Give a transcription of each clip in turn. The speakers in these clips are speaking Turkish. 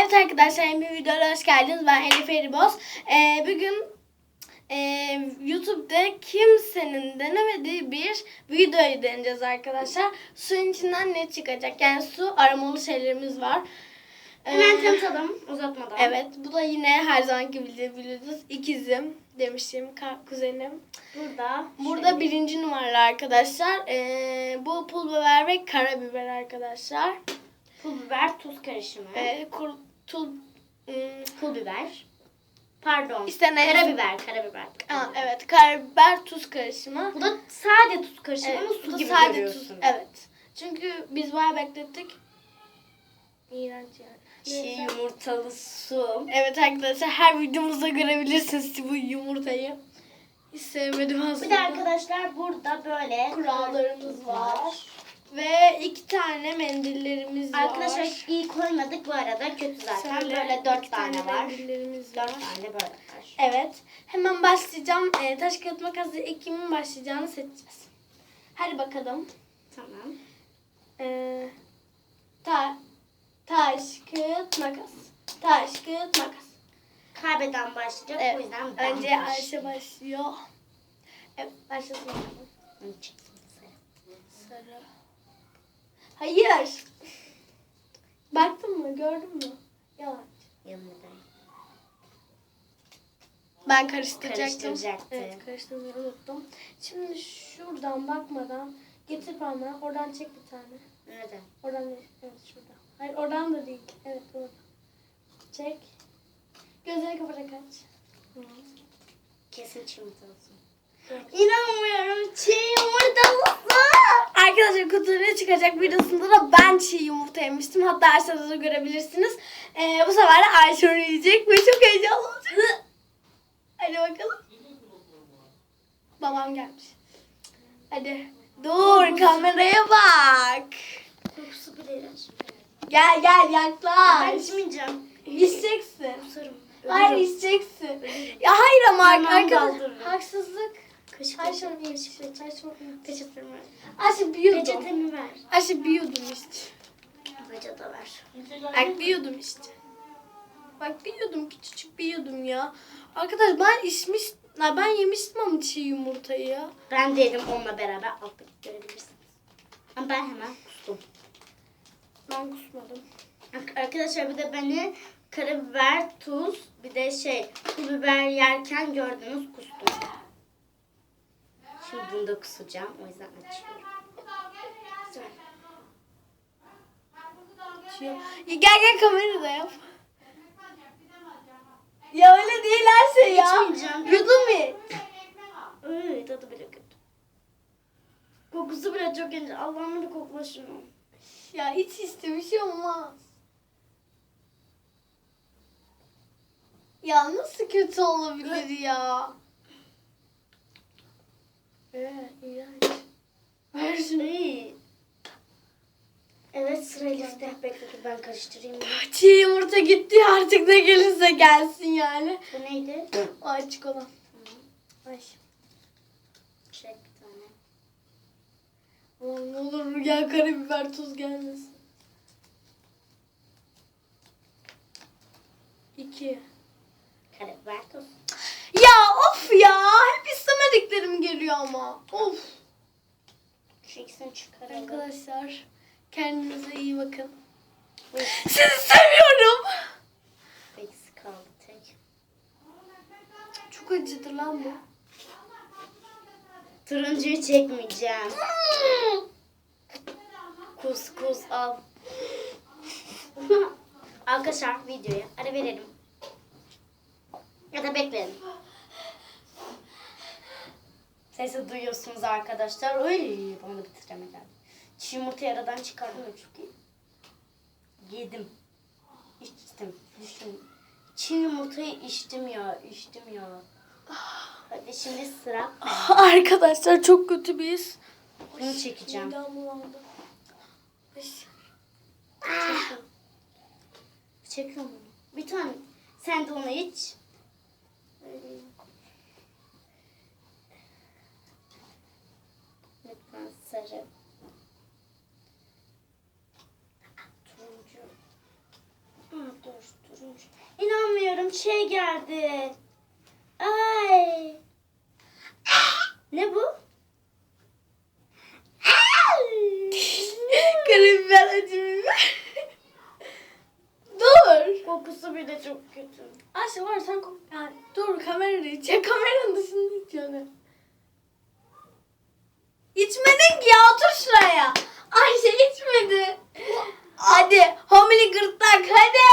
Evet arkadaşlar yeni bir videoya hoş geldiniz. Ben Elif Eriboz. Ee, bugün e, YouTube'da kimsenin denemediği bir videoyu deneyeceğiz arkadaşlar. Suyun içinden ne çıkacak? Yani su aramalı şeylerimiz var. Ee, Hemen tanıtalım uzatmadan. Evet bu da yine her zamanki bildiğiniz. İkizim demiştim kuzenim. Burada. Burada şöyle- birinci numaralı arkadaşlar. Ee, bu pul biber ve karabiber arkadaşlar. Pul biber tuz karışımı. Ee, kurtul... ım, Pul biber. Pardon. İstenen- Karabiber, karabiber. Aa, evet karabiber tuz karışımı. Bu da sade tuz karışımı Evet, ama su da gibi sade görüyorsun. tuz. Evet. Çünkü biz bayağı beklettik. İğrenç yani. Neyse. yumurtalı su. Evet arkadaşlar her videomuzda görebilirsiniz bu yumurtayı. Hiç sevmedim aslında. Bir de arkadaşlar burada böyle kurallarımız var. Ve iki tane mendillerimiz var. Arkadaşlar iyi koymadık bu arada kötü zaten. Şöyle böyle dört iki tane, var. Mendillerimiz Dört var. tane böyle var. Evet. Hemen başlayacağım. Ee, taş kağıt makasla kimin başlayacağını seçeceğiz. Hadi bakalım. Tamam. Ee, ta, taş kağıt makas. Taş kağıt makas. Kaybeden başlayacak o Evet. yüzden ben Önce Ayşe başlıyor. Evet başlasın. Sarı. Hayır. Baktın mı? Gördün mü? Yalan. Yanındayım. Ben karıştıracaktım. Karıştıracaktı. Evet karıştırmayı unuttum. Şimdi şuradan bakmadan getir parmağı. Oradan çek bir tane. Nerede? Oradan değil. Evet şuradan. Hayır oradan da değil. Evet oradan. Çek. Gözleri kapatarak aç. Hı. Kesin çiğ olsun. Evet. İnanmıyorum çiğ yumurtalısı. Arkadaşlar kutuya çıkacak videosunda da ben çiğ yumurta yemiştim. Hatta aşağıda da görebilirsiniz. Ee, bu sefer de Ayşe onu yiyecek ve çok heyecanlı olacak. Hadi bakalım. Babam gelmiş. Hadi. Dur kameraya bak. Kokusu bile iğrenç. Gel gel Ben yaklaş. içmeyeceğim. İçeceksin. Kusarım. Hayır içeceksin. Ya hayır ama arkadaşlar. kaldırırım. Haksızlık. Kaşık Ayşe. Ayşe onu içecek. Peçetemi ver. Ayşe bir yudum. Peçetemi ver. Ayşe bir yudum işte. Peçete ver. Bak bir yudum işte. Bak bir yudum küçücük bir yudum ya. Arkadaş ben içmiş, la ben yemiştim ama çiğ yumurtayı ya. Ben de yedim onunla beraber altta görebilirsiniz. Ama ben hemen kustum. Ben kusmadım. Ar- Arkadaşlar bir de beni karabiber, tuz, bir de şey pul biber yerken gördünüz kustum. Şimdi bunu da kusacağım. O yüzden açıyorum. Güzel. Çiğ- Ya gel gel kamerada yap. Ya öyle değil her şey ya. İçmeyeceğim. Yudum iç. Iy, tadı bile kötü. Kokusu bile çok ince. Allah'ım bir kokla şunu. Ya iç işte bir şey olmaz. Ya nasıl kötü olabilir ya? Evet, iğrenç. Iy. Evet sıra Elif'te. Bekle dur ben karıştırayım. Çiğ yumurta gitti artık ne gelirse gelsin yani. Bu neydi? O açık olan. Ay. Çek bir tane. Aman ne olur ya karabiber tuz gelmesin. İki. Karabiber tuz. Ya of ya hep istemediklerim geliyor ama. Of. Şu ikisini çıkaralım. Arkadaşlar kendinize iyi bakın. Sizi seviyorum. Eksik kaldı tek. Çok acıdır lan bu. Turuncuyu çekmeyeceğim. Kus kus al. Arkadaşlar videoya ara verelim. Ya da bekleyelim. Sesi duyuyorsunuz arkadaşlar. Oy, bunu bitiremedim. Çiğ yumurtayı aradan çıkardım da çok iyi. Yedim. İçtim. Düşün. Çiğ yumurtayı içtim ya. içtim ya. Hadi şimdi sıra. Arkadaşlar çok kötü bir his. Bunu çekeceğim. Midem bulandı. Çekiyorum bunu. Bir tane. Sen de onu iç. Öyle. Lütfen sarı. Turuncu. Ha, dur. şey geldi. Ay. Ne bu? Karabiber acı biber. Dur. Kokusu bile çok kötü. Ayşe var sen ko- yani dur kamerada iç. Ya kameranın dışında içiyorsun. İçmedin ki ya otur şuraya. Ayşe içmedi. Hadi homili gırtlak hadi.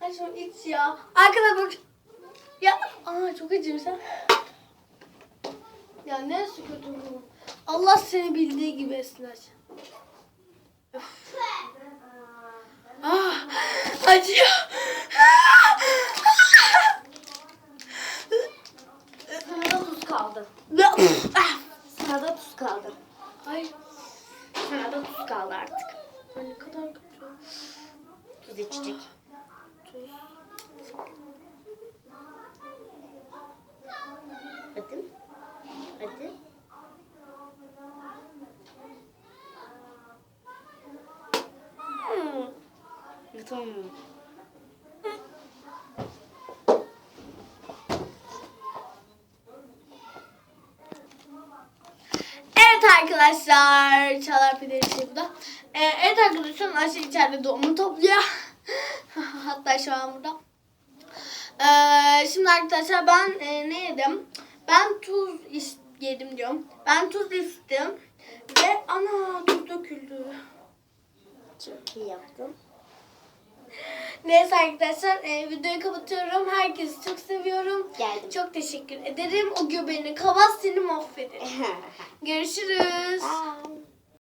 Ayşe iç ya. Arkada bak. Ya aa çok acıyım sen. Ya ne su kötü bu. Allah seni bildiği gibi. Öf. Ah, acıyor. Sana da tuz kaldı. Ah, Sana da tuz kaldı. Ay, Sana da tuz kaldı artık. ay ne kadar kötü. Tuz içecek. Tuz. Hadi. Hadi. Hmm. Evet arkadaşlar, Çağlar Pideri şey bu da. Ee, evet arkadaşlar, Ayşe içeride doğumu topluyor. Hatta şu an burada. Ee, şimdi arkadaşlar ben e, ne yedim? Ben tuz is- yedim diyorum. Ben tuz içtim. Ve ana tuz döküldü. Çok iyi yaptın. Neyse arkadaşlar e, videoyu kapatıyorum. Herkesi çok seviyorum. Geldim. Çok teşekkür ederim. O göbeğini kavat seni mahvederim. Görüşürüz. Bye.